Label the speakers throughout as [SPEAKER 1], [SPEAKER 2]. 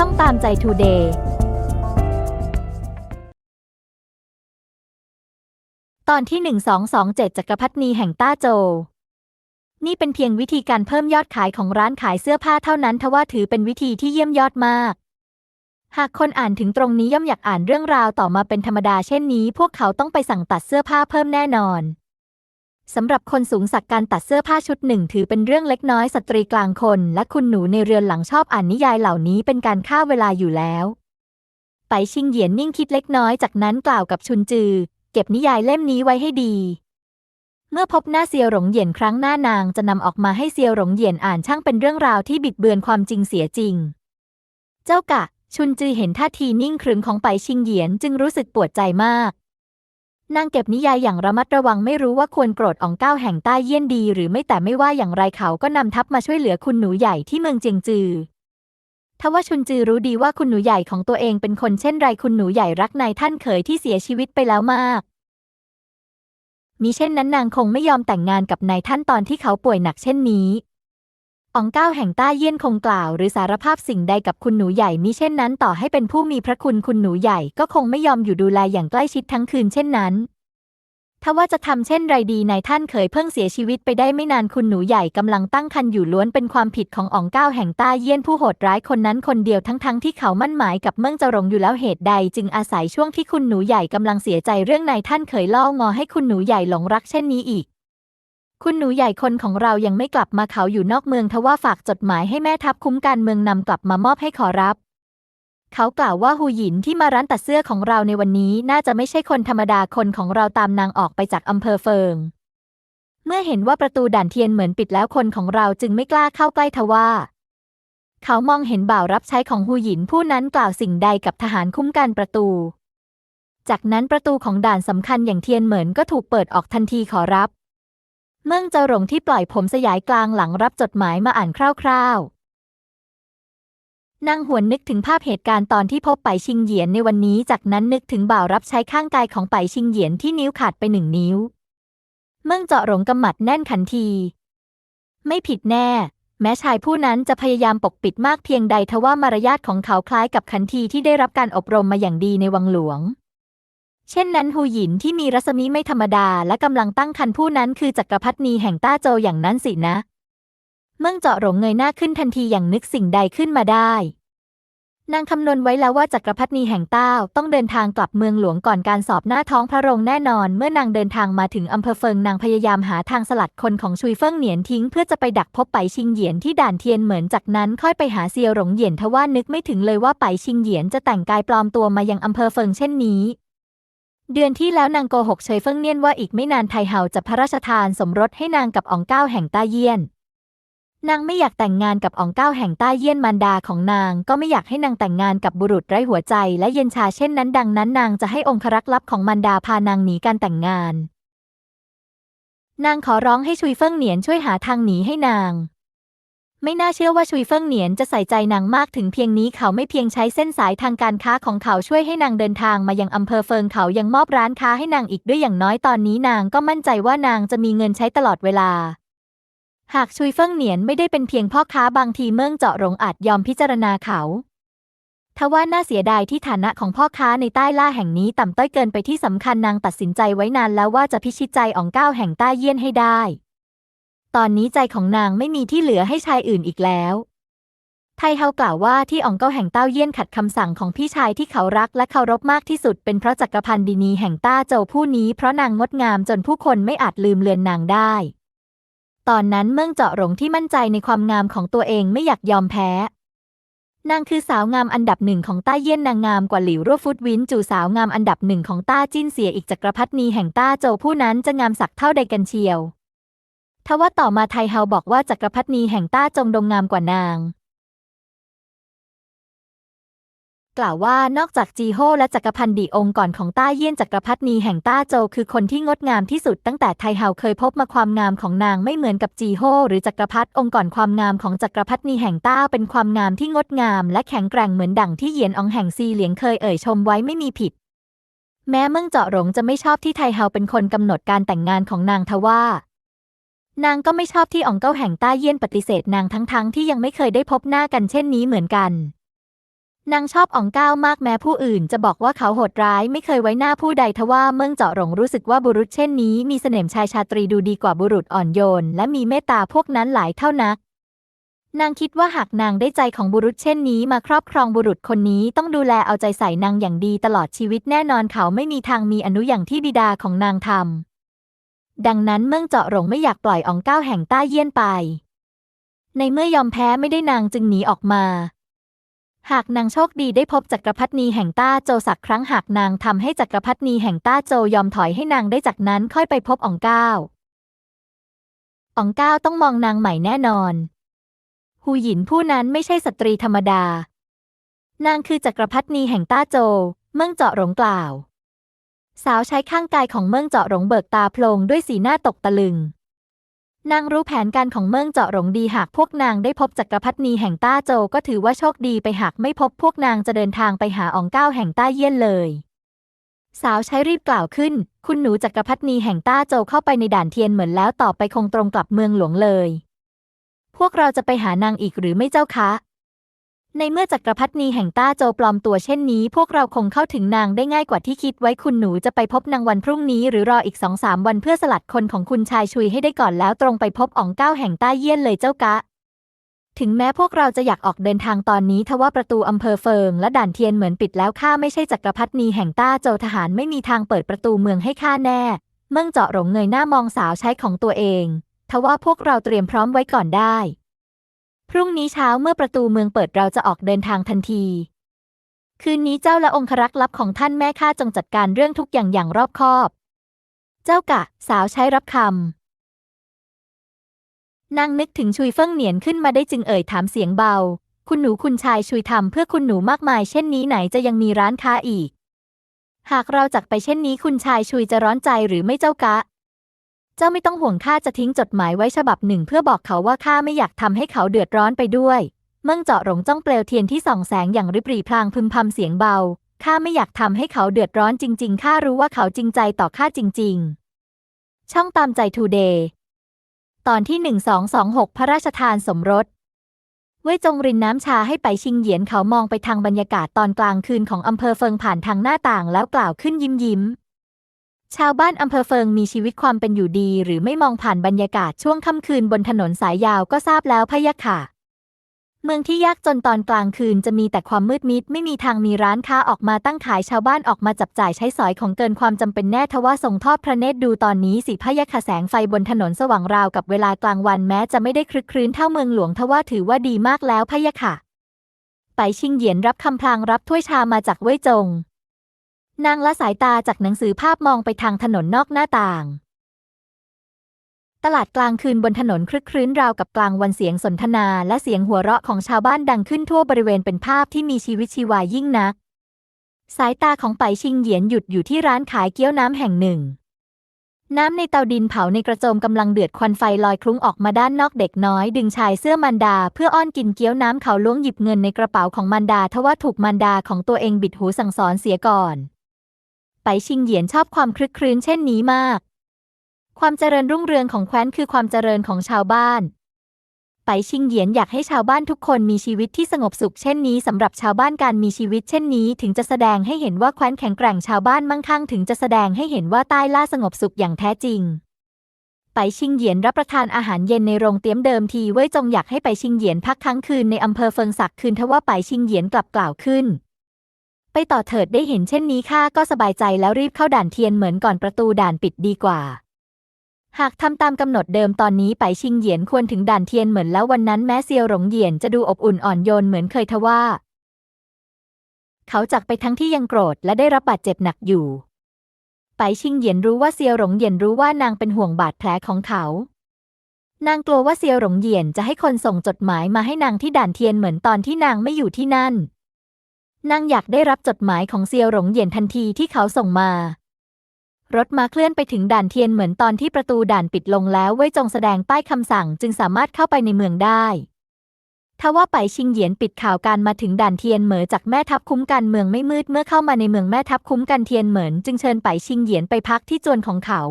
[SPEAKER 1] ช่องตามใจทูเดย์ตอนที่ 1227 จักรพรรดินีแห่งต้าโจ นี่เป็นเพียงวิธีการเพิ่มยอดขายของร้านขายเสื้อผ้าเท่านั้นทว่าถือเป็นวิธีที่เยี่ยมยอดมาก หากคนอ่านถึงตรงนี้ย่อมอยากอ่านเรื่องราวต่อมาเป็นธรรมดาเช่นนี้ พวกเขาต้องไปสั่งตัดเสื้อผ้าเพิ่มแน่นอน สำหรับคนสูงสักการตัดเสื้อผ้าชุดหนึ่งถือเป็นเรื่องเล็กน้อยสตรีกลางคน และคุณหนูในเรือนหลังชอบอ่านนิยายเหล่านี้เป็นการฆ่าเวลาอยู่แล้ว ไปชิงเหยียนนิ่งคิดเล็กน้อยจากนั้นกล่าวกับชุนจือ เก็บนิยายเล่มนี้ไว้ให้ดี เมื่อพบหน้าเซียวหลงเหยียนครั้งหน้านางจะนำออกมาให้เซียวหลงเหยียนอ่านช่างเป็นเรื่องราวที่บิดเบือนความจริงเสียจริง เจ้ากะ ชุนจือเห็นท่าทีนิ่งขรึมของไปชิงเหยียนจึงรู้สึกปวดใจมาก นางเก็บนิยายอย่างระมัดระวังไม่รู้ว่าควรโกรธอองเก้าแห่งใต้เยี่ยนดี หรือไม่แต่ไม่ว่าอย่างไรเขาก็นำทัพมาช่วยเหลือคุณหนูใหญ่ที่เมืองเจียงจือทว่าชุนจือรู้ดีว่าคุณหนูใหญ่ของตัวเองเป็นคนเช่นไรคุณหนูใหญ่รักนายท่านเขยที่เสียชีวิตไปแล้วมาก มิเช่นนั้นนางคงไม่ยอมแต่งงานกับนายท่านตอนที่เขาป่วยหนักเช่นนี้ อองก้าวแห่งต้าเยี่ยนคงกล่าวหรือสารภาพสิ่งใดกับคุณหนูใหญ่มิเช่นนั้นต่อให้เป็นผู้มีพระคุณคุณหนูใหญ่ก็คงไม่ยอมอยู่ดูแลอย่างใกล้ชิดทั้งคืนเช่นนั้นถ้าว่าจะทำเช่นไรดีนายท่านเขยเพิ่งเสียชีวิตไปได้ไม่นานคุณหนูใหญ่กำลังตั้งครรภ์อยู่ล้วนเป็นความผิดของอองก้าวแห่งต้าเยี่ยนผู้โหดร้ายคนนั้นคนเดียวทั้งๆที่เขามั่นหมายกับเมืองจรงอยู่แล้วเหตุใด จึงอาศัยช่วงที่คุณหนูใหญ่กำลังเสียใจเรื่องนายท่านเขยล่องอให้คุณหนูใหญ่หลงรักเช่นนี้อีก คุณหนูใหญ่คนของเรายังไม่กลับมาเขาอยู่นอกเมืองทว่าฝากจดหมายให้แม่ทัพคุ้มการเมืองนำกลับมามอบให้ขอรับ เขากล่าวว่าหูหยินที่มาร้านตัดเสื้อของเราในวันนี้น่าจะไม่ใช่คนธรรมดาคนของเราตามนางออกไปจากอำเภอเฟิง เมื่อเห็นว่าประตูด่านเทียนเหมือนปิดแล้วคนของเราจึงไม่กล้าเข้าใกล้ทว่า เขามองเห็นบ่าวรับใช้ของหูหยินผู้นั้นกล่าวสิ่งใดกับทหารคุ้มกันประตู จากนั้นประตูของด่านสำคัญอย่างเทียนเหมือนก็ถูกเปิดออกทันทีขอรับ เมืองเจาหลงที่ปล่อยผมสยายกลางหลังรับจดหมายมาอ่านคร่าวๆ นางหวนนึกถึงภาพเหตุการณ์ตอนที่พบไปชิงเหยียนในวันนี้ จากนั้นนึกถึงบ่าวรับใช้ข้างกายของไปชิงเหยียนที่นิ้วขาดไปหนึ่งนิ้ว เมืองเจาะหลงกำหมัดแน่นขันที ไม่ผิดแน่ แม้ชายผู้นั้นจะพยายามปกปิดมากเพียงใดทว่ามารยาทของเขาคล้ายกับขันทีที่ได้รับการอบรมมาอย่างดีในวังหลวง เช่นนั้นหูหยินที่มีรัศมีไม่ธรรมดาและกำลังตั้งคันผู้นั้นคือจักรพรรดินีแห่งต้าโจอย่างนั้นสินะ เมื่อเจาะหลงเงยหน้าขึ้นทันทีอย่างนึกสิ่งใดขึ้นมาได้ นางคำนวณไว้แล้วว่าจักรพรรดินีแห่งต้าต้องเดินทางกลับเมืองหลวงก่อนการสอบหน้าท้องพระโรงแน่นอน เมื่อนางเดินทางมาถึงอำเภอเฟิงนางพยายามหาทางสลัดคนของชุยเฟิงเหนียนทิ้ง เพื่อจะไปดักพบไปชิงเหยียนที่ด่านเทียนเหมือนจากนั้นค่อยไปหาเซียวหลงเหยียนทว่านึกไม่ถึงเลยว่าไปชิงเหยียนจะแต่งกายปลอมตัวมายังอำเภอเฟิงเช่นนี้ เดือนที่แล้วนางโกหกเฉยเฟิงเนียนว่าอีกไม่นานไทเฮาจะพระราชทานสมรสให้นางกับอองเก้าแห่งต้าเยี่ยน นางไม่อยากแต่งงานกับอองเก้าแห่งต้าเยี่ยนมารดาของนาง ก็ไม่อยากให้นางแต่งงานกับบุรุษไร้หัวใจและเย็นชาเช่นนั้นดังนั้นนางจะให้องครักษ์ลับของมารดาพานางหนีการแต่งงาน นางขอร้องให้ชุยเฟิงเหนียนช่วยหาทางหนีให้นาง ไม่น่าเชื่อว่าชุยเฟิงเหนียนจะใส่ใจนางมากถึงเพียงนี้เขาไม่เพียงใช้เส้นสายทางการค้าของเขาช่วยให้นางเดินทางมายังอำเภอเฟิงเขายังมอบร้านค้าให้นางอีกด้วยอย่างน้อยตอนนี้นางก็มั่นใจว่านางจะมีเงินใช้ตลอดเวลา หากชุยเฟิงเหนียนไม่ได้เป็นเพียงพ่อค้าบางทีเมืองเจาะหลงอาจยอมพิจารณาเขาทว่าน่าเสียดายที่ฐานะของพ่อค้าในใต้ล่าแห่งนี้ต่ำต้อยเกินไปที่สำคัญนางตัดสินใจไว้นานแล้วว่าจะพิชิตใจอ่องก้าวแห่งใต้เยี่ยนให้ได้ ตอนนี้ใจของนางไม่มีที่เหลือให้ชายอื่นอีกแล้ว ไทเฮากล่าวว่าที่อองเก้าแห่งเต้าเยี่ยนขัดคำสั่งของพี่ชายที่เขารักและเคารพมากที่สุดเป็นเพราะจักรพันธ์ดินีแห่งต้าโจวผู้นี้เพราะนางงดงามจนผู้คนไม่อาจลืมเลือนนางได้ ตอนนั้นเมืองเจาะหลงที่มั่นใจในความงามของตัวเองไม่อยากยอมแพ้นางคือสาวงามอันดับหนึ่งของต้าเยี่ยนนางงามกว่าหลิวรั่วฟุตวินจูสาวงามอันดับหนึ่งของต้าจิ้นเสียอีกจักรพรรดินีแห่งต้าโจวผู้นั้นจะงามสักเท่าใดกันเชียว ทว่าต่อมาไทเฮาบอกว่าจักรพรรดินีแห่งต้าจงดงงามกว่านาง กล่าวว่านอกจากจีโฮและจักรพันดีองค์ก่อนของต้าเยี่ยนจักรพรรดินีแห่งต้าโจวคือคนที่งดงามที่สุดตั้งแต่ไทเฮาเคยพบมาความงามของนางไม่เหมือนกับจีโฮหรือจักรพรรดิองค์ก่อนความงามของจักรพรรดินีแห่งต้าเป็นความงามที่งดงาม และแข็งแกร่งเหมือนดั่งที่เหยียนอองแห่งซีเหลียงเคยเอ่ยชมไว้ไม่มีผิดแม้เมืองเจาะหลงจะไม่ชอบที่ไทเฮาเป็นคนกำหนดการแต่งงานของนางทว่า นางก็ไม่ชอบที่อองเก้าแห่งต้าเยี่ยนปฏิเสธนางทั้งๆทที่ยังไม่เคยได้พบหน้ากันเช่นนี้เหมือนกัน นางชอบอองก้ามากแม้ผู้อื่นจะบอกว่าเขาโหดร้ายไม่เคยไว้หน้าผู้ใดทว่าเมืองเจาะหลงรู้สึกว่าบุรุษเช่นนี้มีเสน่ห์ชายชาตรีดูดีกว่าบุรุษอ่อนโยน และมีเมตตาพวกนั้นหลายเท่านัก นางคิดว่าหากนางได้ใจของบุรุษเช่นนี้มาครอบครองบุรุษคนนี้ต้องดูแลเอาใจใส่นางอย่างดีตลอดชีวิตแน่นอนเขาไม่มีทางมีอนุอย่างที่บิดาของนางทำ ดังนั้นเมืองเจาะหลงไม่อยากปล่อยอองก้าวแห่งต้าเยี่ยนไป ในเมื่อยอมแพ้ไม่ได้นางจึงหนีออกมา หากนางโชคดีได้พบจักรพรรดินีแห่งต้าโจสักครั้งหากนางทำให้จักรพรรดินีแห่งต้าโจยอมถอยให้นางได้จากนั้นค่อยไปพบอองก้าวอองก้าวต้องมองนางใหม่แน่นอนฮูหยินผู้นั้นไม่ใช่สตรีธรรมดา นางคือจักรพรรดินีแห่งต้าโจ เมืองเจาะหลงกล่าว สาวใช้ข้างกายของเมืองเจาะหลงเบิกตาโพลงด้วยสีหน้าตกตะลึง นางรู้แผนการของเมืองเจาะหลงดีหากพวกนางได้พบจักรพรรดินีแห่งต้าโจก็ถือว่าโชคดีไปหากไม่พบพวกนางจะเดินทางไปหาอองเก้าแห่งต้าเยี่ยนเลย สาวใช้รีบกล่าวขึ้น คุณหนูจักรพรรดินีแห่งต้าโจเข้าไปในด่านเทียนเหมือนแล้วต่อไปคงตรงกลับเมืองหลวงเลย พวกเราจะไปหานางอีกหรือไม่เจ้าคะ ในเมื่อจักรพรรดินีแห่งต้าโจปลอมตัวเช่นนี้ พวกเราคงเข้าถึงนางได้ง่ายกว่าที่คิดไว้คุณหนูจะไปพบนางวันพรุ่งนี้หรือรออีกสองสามวันเพื่อสลัดคนของคุณชายชุยให้ได้ก่อนแล้วตรงไปพบอ๋องเก้าแห่งต้าเยี่ยนเลยเจ้ากะ ถึงแม้พวกเราจะอยากออกเดินทางตอนนี้ทว่าประตูอำเภอเฟิง และด่านเทียนเหมือนปิดแล้วข้าไม่ใช่จักรพรรดินีแห่งต้าโจทหารไม่มีทางเปิดประตูเมืองให้ข้าแน่ เมื่องเจาะหลงเงยหน้ามองสาวใช้ของตัวเองทว่าพวกเราเตรียมพร้อมไว้ก่อนได้ พรุ่งนี้เช้าเมื่อประตูเมืองเปิดเราจะออกเดินทางทันที คืนนี้เจ้าและองครักษ์ลับของท่านแม่ข้าจงจัดการเรื่องทุกอย่างอย่างรอบคอบ เจ้ากะ สาวใช้รับคำนางนึกถึงชุยเฟิ่งเหนียนขึ้นมาได้จึงเอ่ยถามเสียงเบา คุณหนูคุณชายชุยทำเพื่อคุณหนูมากมายเช่นนี้ไหนจะยังมีร้านค้าอีก หากเราจักไปเช่นนี้คุณชายชุยจะร้อนใจหรือไม่เจ้ากะ เจ้าไม่ต้องห่วงข้าจะทิ้งจดหมายไว้ฉบับหนึ่ง เพื่อบอกเขาว่าข้าไม่อยากทำให้เขาเดือดร้อนไปด้วย เมื่งเจาะหลงจ้องเปลวเทียนที่ส่องแสงอย่างริบหรี่พลางพึมพำเสียงเบา ข้าไม่อยากทำให้เขาเดือดร้อนจริง ๆ ข้ารู้ว่าเขาจริงใจต่อข้าจริง ๆ ช่องตามใจทูเดย์ตอนที่ 1226 พระราชทานสมรส เว่ยจงรินน้ำชาให้ไปชิงเหยียนเขามองไปทางบรรยากาศตอนกลางคืนของอำเภอเฟิงผ่านทางหน้าต่างแล้วกล่าวขึ้นยิ้มยิ้ม ชาวบ้านอำเภอเฟิงมีชีวิตความเป็นอยู่ดี หรือไม่มองผ่านบรรยากาศช่วงค่ำคืนบนถนนสายยาวก็ทราบแล้วพะยะค่ะ เมืองที่ยากจนตอนกลางคืนจะมีแต่ความมืดมิด ไม่มีทางมีร้านค้าออกมาตั้งขายชาวบ้านออกมาจับจ่ายใช้สอยของเกินความจำเป็นแน่ทว่าส่งทอดพระเนตรดูตอนนี้สิพะยะค่ะแสงไฟบนถนนสว่างราวกับเวลากลางวันแม้จะไม่ได้คลึกครื้นเท่าเมืองหลวงทว่าถือว่าดีมากแล้วพะยะค่ะไปชิงเหยียนรับคำพลางรับถ้วยชามาจากเว่ยจง นางละสายตาจากหนังสือภาพมองไปทางถนนนอกหน้าต่าง ตลาดกลางคืนบนถนนคลึกครื้นราวกับกลางวันเสียงสนทนาและเสียงหัวเราะของชาวบ้านดังขึ้นทั่วบริเวณเป็นภาพที่มีชีวิตชีวายิ่งนัก สายตาของไปชิงเหยียนหยุดอยู่ที่ร้านขายเกี๊ยวน้ำแห่งหนึ่ง น้ำในเตาดินเผาในกระโจมกำลังเดือดควันไฟลอยคลุ้งออกมาด้านนอกเด็กน้อย ดึงชายเสื้อมันดา เพื่ออ้อนกินเกี๊ยวน้ำเขาล้วงหยิบเงินในกระเป๋าของมันดาทว่าถูกมันดาของตัวเองบิดหูสั่งสอนเสียก่อน ไปชิงเหยียนชอบความคลึกครื้นเช่นนี้มาก ความเจริญรุ่งเรืองของแคว้นคือความเจริญของชาวบ้าน ไปชิงเหยียนอยากให้ชาวบ้านทุกคนมีชีวิตที่สงบสุขเช่นนี้สำหรับชาวบ้านการมีชีวิตเช่นนี้ถึงจะแสดงให้เห็นว่าแคว้นแข็งแกร่งชาวบ้านมั่งคั่งถึงจะแสดงให้เห็นว่าใต้ล่าสงบสุขอย่างแท้จริงไปชิงเหยียนรับประทานอาหารเย็นในโรงเตรียมเดิมทีเว่ยจงอยากให้ไปชิงเหยียนพักค้างคืนในอำเภอเฟิงศักคืนทว่าไปชิงเหยียนกลับกล่าวขึ้น ไปต่อเถิดได้เห็นเช่นนี้ข้าก็สบายใจแล้วรีบเข้าด่านเทียนเหมือนก่อนประตูด่านปิดดีกว่า หากทำตามกำหนดเดิมตอนนี้ไปชิงเหยียนควรถึงด่านเทียนเหมือนแล้ววันนั้นแม้เซียวหลงเหยียนจะดูอบอุ่นอ่อนโยนเหมือนเคยทว่า เขาจักไปทั้งที่ยังโกรธและได้รับบาดเจ็บหนักอยู่ ไปชิงเหยียนรู้ว่าเซียวหลงเหยียนรู้ว่านางเป็นห่วงบาดแผลของเขานางกลัวว่าเซียวหลงเหยียนจะให้คนส่งจดหมายมาให้นางที่ด่านเทียนเหมือนตอนที่นางไม่อยู่ที่นั่น นางอยากได้รับจดหมายของเซียวหลงเหยียนทันทีที่เขาส่งมา รถมาเคลื่อนไปถึงด่านเทียนเหมือนตอนที่ประตูด่านปิดลงแล้วเว่ยจงแสดงป้ายคำสั่งจึงสามารถเข้าไปในเมืองได้ทว่าไปชิงเหยียนปิดข่าวการมาถึงด่านเทียนเหมอจากแม่ทัพคุ้มกันเมืองไม่มืดเมื่อเข้ามาในเมืองแม่ทัพคุ้มกันเทียนเหมินจึงเชิญไปชิงเหยียนไปพักที่จวนของเขา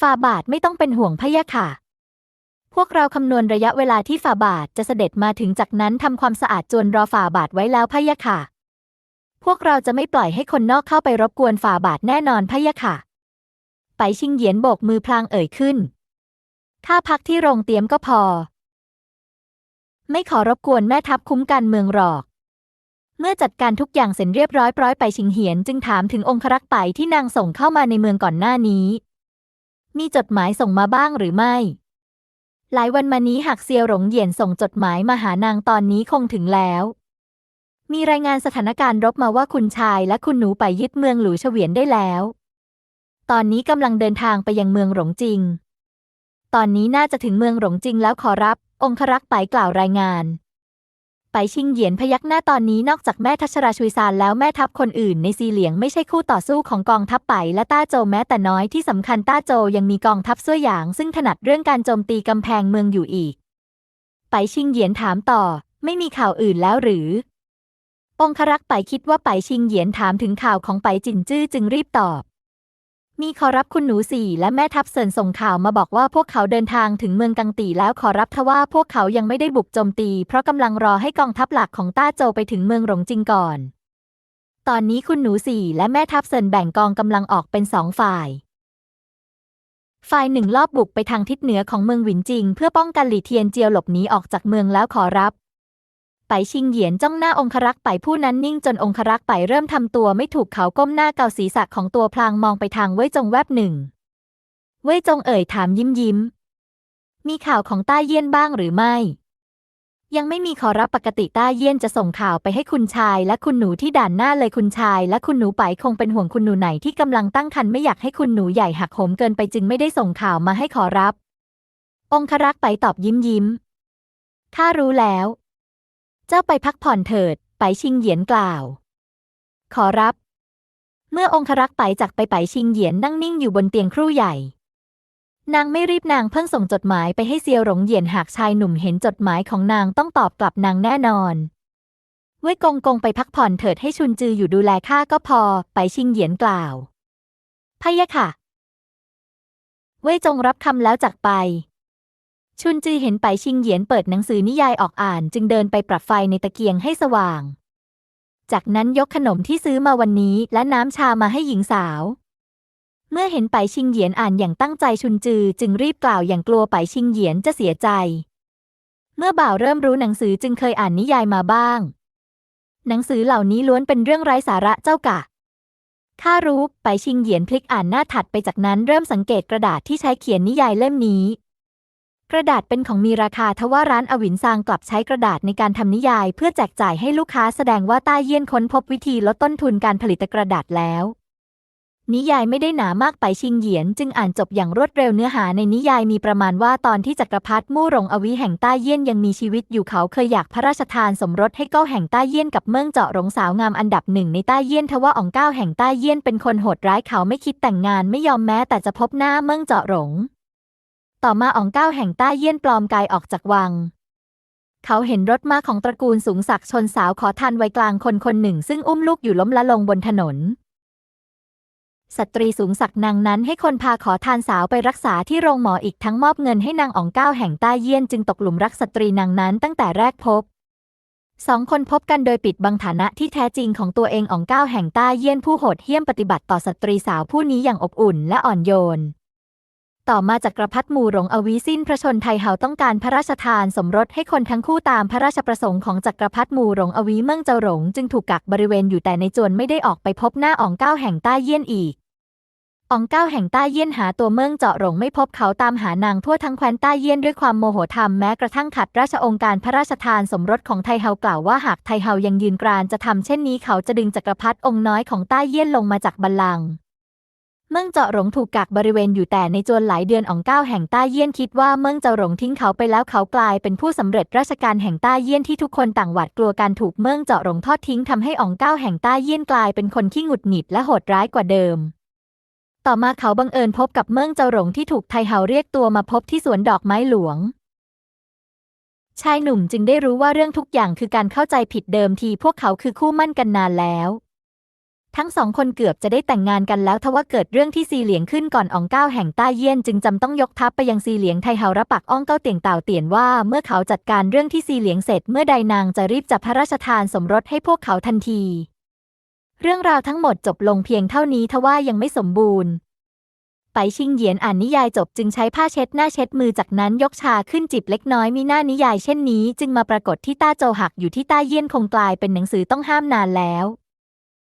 [SPEAKER 1] ฝ่าบาทไม่ต้องเป็นห่วงพะยะค่ะ พวกเราคำนวณระยะเวลาที่ฝ่าบาทจะเสด็จมาถึงจากนั้นทำความสะอาดจวนรอฝ่าบาทไว้แล้วพะยะค่ะ พวกเราจะไม่ปล่อยให้คนนอกเข้าไปรบกวนฝ่าบาทแน่นอนพะยะค่ะ ไปชิงเหยียนโบกมือพลางเอ่ยขึ้นข้าพักที่โรงเตรียมก็พอ ไม่ขอรบกวนแม่ทัพคุ้มกันเมืองหรอก เมื่อจัดการทุกอย่างเสร็จเรียบร้อยปร้อยไปชิงเหียนจึงถามถึงองครักษ์ไปที่นางส่งเข้ามาในเมืองก่อนหน้านี้ มีจดหมายส่งมาบ้างหรือไม่ หลายวันมานี้หากเซียวหลงเหยียนส่งจดหมายมาหานางตอนนี้คงถึงแล้ว มีรายงานสถานการณ์รบมาว่าคุณชายและคุณหนูไปยึดเมืองหลูเฉวียนได้แล้ว ตอนนี้กำลังเดินทางไปยังเมืองหลงจริง ตอนนี้น่าจะถึงเมืองหลงจริงแล้วขอรับ องครักษ์ไปกล่าวรายงาน ไปชิงเหยียนพยักหน้าตอนนี้นอกจากแม่ทัชราชุยซานแล้วแม่ทัพคนอื่นในซีเหลียงไม่ใช่คู่ต่อสู้ของกองทัพไปและต้าโจแม้แต่น้อยที่สำคัญต้าโจยังมีกองทัพซั่วหยาง ซึ่งถนัดเรื่องการโจมตีกำแพงเมืองอยู่อีก ไปชิงเหยียนถามต่อ ไม่มีข่าวอื่นแล้วหรือ องครักษ์ไปคิดว่าไปชิงเหยียนถามถึงข่าวของไปจินจื้อจึงรีบตอบ มีขอรับคุณหนูสี่และแม่ทัพเซินส่งข่าวมาบอกว่าพวกเขาเดินทางถึงเมืองกังตีแล้วขอรับทว่าพวกเขายังไม่ได้บุกโจมตี เพราะกำลังรอให้กองทัพหลักของต้าโจไปถึงเมืองหลงจิงก่อน ตอนนี้คุณหนูสี่และแม่ทัพเซินแบ่งกองกำลังออกเป็นสองฝ่าย ฝ่ายหนึ่งลอบบุกไปทางทิศเหนือของเมืองหวินจิง เพื่อป้องกันหลี่เทียนเจียวหลบหนีออกจากเมืองแล้วขอรับ ไปชิงเหยียนจ้องหน้าองครักษ์ไปผู้นั้นนิ่งจนองครักษ์ไปเริ่มทำตัวไม่ถูกเขาก้มหน้าเกาศีรษะของตัวพลางมองไปทางเว่ยจงแวบหนึ่ง เว่ยจงเอ่ยถามยิ้มยิ้ม มีข่าวของต้าเยี่ยนบ้างหรือไม่ ยังไม่มีขอรับปกติต้าเยี่ยนจะส่งข่าวไปให้คุณชาย และคุณหนูที่ด่านหน้าเลยคุณชาย และคุณหนูไปคงเป็นห่วงคุณหนูไหนที่กำลังตั้งครรภ์ไม่อยากให้คุณหนูใหญ่หักโหมเกินไปจึงไม่ได้ส่งข่าวมาให้ขอรับ องครักษ์ไปตอบยิ้มยิ้มข้ารู้แล้ว เจ้าไปพักผ่อนเถิด ไปชิงเหยียนกล่าว ขอรับ เมื่อองครักษ์ไปจากไปไปชิงเหยียนนั่งนิ่งอยู่บนเตียงครู่ใหญ่ นางไม่รีบนางเพิ่งส่งจดหมายไปให้เซียวหลงเหยียนหากชายหนุ่มเห็นจดหมายของนางต้องตอบกลับนางแน่นอนเว่ยกงกงไปพักผ่อนเถิดให้ชุนจืออยู่ดูแลข้าก็พอ ไปชิงเหยียนกล่าวพะยะค่ะ เว่ยจงรับคำแล้วจากไป ชุนจือเห็นไปชิงเหยียนเปิดหนังสือนิยายออกอ่าน จึงเดินไปปรับไฟในตะเกียงให้สว่าง จากนั้นยกขนมที่ซื้อมาวันนี้และน้ำชามาให้หญิงสาว เมื่อเห็นไปชิงเหยียนอ่านอย่างตั้งใจชุนจือจึงรีบกล่าวอย่างกลัวไปชิงเหยียนจะเสียใจ เมื่อบ่าวเริ่มรู้หนังสือจึงเคยอ่านนิยายมาบ้าง หนังสือเหล่านี้ล้วนเป็นเรื่องไร้สาระเจ้ากะข้ารู้ไปชิงเหยียนพลิกอ่านหน้าถัดไปจากนั้นเริ่มสังเกตกระดาษที่ใช้เขียนนิยายเล่มนี้ กระดาษเป็นของมีราคาทว่าร้านอวินซางกลับใช้กระดาษในการทำนิยาย เพื่อแจกจ่ายให้ลูกค้าแสดงว่าต้าเยี่ยนค้นพบวิธีลดต้นทุนการผลิตกระดาษแล้ว นิยายไม่ได้หนามากไปชิงเหยียน จึงอ่านจบอย่างรวดเร็วเนื้อหาในนิยายมีประมาณว่าตอนที่จักรพรรดิมู่หลงอวิแห่งต้าเยี่ยนยังมีชีวิตอยู่เขาเคยอยากพระราชทานสมรสให้เก้าแห่งต้าเยี่ยนกับเมืองเจาะหลงสาวงามอันดับหนึ่งในต้าเยี่ยนทว่าอองเก้าแห่งต้าเยี่ยนเป็นคนโหดร้ายเขาไม่คิดแต่งงานไม่ยอมแม้แต่จะพบหน้าเมืองเจาะหลง ต่อมาอองก้าวแห่งต้าเยี่ยนปลอมกายออกจากวัง เขาเห็นรถม้าของตระกูลสูงศักดิ์ชนสาวขอทานวัยกลางคนคนหนึ่ง ซึ่งอุ้มลูกอยู่ล้มละลงบนถนน สตรีสูงศักดิ์นางนั้นให้คนพาขอทานสาวไปรักษาที่โรงหมออีกทั้งมอบเงินให้นางอ๋องก้าวแห่งต้าเยี่ยนจึงตกหลุมรักสตรีนางนั้นตั้งแต่แรกพบสองคนพบกันโดยปิดบังฐานะที่แท้จริงของตัวเองอองก้าวแห่งต้าเยี่ยนผู้โหดเหี้ยมปฏิบัติต่อสตรีสาวผู้นี้อย่างอบอุ่นและอ่อนโยน ต่อมาจากกระพัฒหมู่หลงอวีสิ้นพระชนไทเฮาต้องการพระราชทานสมรสให้คนทั้งคู่ตามพระราชประสงค์ของจักรพรรดิหมู่หลงอวีเมืองเจ้าหลงจึงถูกกักบริเวณอยู่แต่ในจวนไม่ได้ออกไปพบหน้าอ๋องเก้าแห่งใต้เยี่ยนอีกอองเก้าแห่งใต้เยี่ยนหาตัวเมืองเจาะหลงไม่พบเขาตามหานางทั่วทั้งแคว้นใต้เยี่ยนด้วยความโมโหธรรมแม้กระทั่งขัดราชองค์การพระราชทานสมรสของไทเฮากล่าวว่าหากไทเฮายังยืนกรานจะทำเช่นนี้เขาจะดึงจักรพรรดิองค์น้อยของใต้เยี่ยนลงมาจากบัลลังก์ เมืองเจาะหลงถูกกักบริเวณอยู่แต่ในจวนหลายเดือนอองก้าวแห่งต้าเยี่ยนคิดว่าเมืองเจาะหลงทิ้งเขาไปแล้วเขากลายเป็นผู้สำเร็จราชการแห่งต้าเยี่ยนที่ทุกคนต่างหวาดกลัวการถูกเมืองเจาะหลงทอดทิ้งทำให้อองก้าวแห่งต้าเยี่ยนกลายเป็นคนขี้หงุดหงิดและโหดร้ายกว่าเดิม ต่อมาเขาบังเอิญพบกับเมืองเจาหลงที่ถูกไทเฮาเรียกตัวมาพบที่สวนดอกไม้หลวงชายหนุ่มจึงได้รู้ว่าเรื่องทุกอย่างคือการเข้าใจผิดเดิมทีพวกเขาคือคู่มั่นกันนานแล้ว ทั้งสองคนเกือบจะได้แต่งงานกันแล้วทว่าเกิดเรื่องที่ซีเหลียงขึ้นก่อนอองเก้าแห่งต้าเยี่ยนจึงจำต้องยกทัพไปยังซีเหลียงไทเฮารับปักอ้องเก้าเตียงเต่าเตียนว่าเมื่อเขาจัดการเรื่องที่ซีเหลียงเสร็จเมื่อใดนางจะรีบจับพระราชทานสมรสให้พวกเขาทันที เรื่องราวทั้งหมดจบลงเพียงเท่านี้ทว่ายังไม่สมบูรณ์ไปชิงเหยียนอ่านนิยายจบจึงใช้ผ้าเช็ดหน้าเช็ดมือจากนั้นยกชาขึ้นจิบเล็กน้อยมีหน้านิยายเช่นนี้ จึงมาปรากฏที่ต้าโจหักอยู่ที่ต้าเยี่ยนคงกลายเป็นหนังสือต้องห้ามนานแล้ว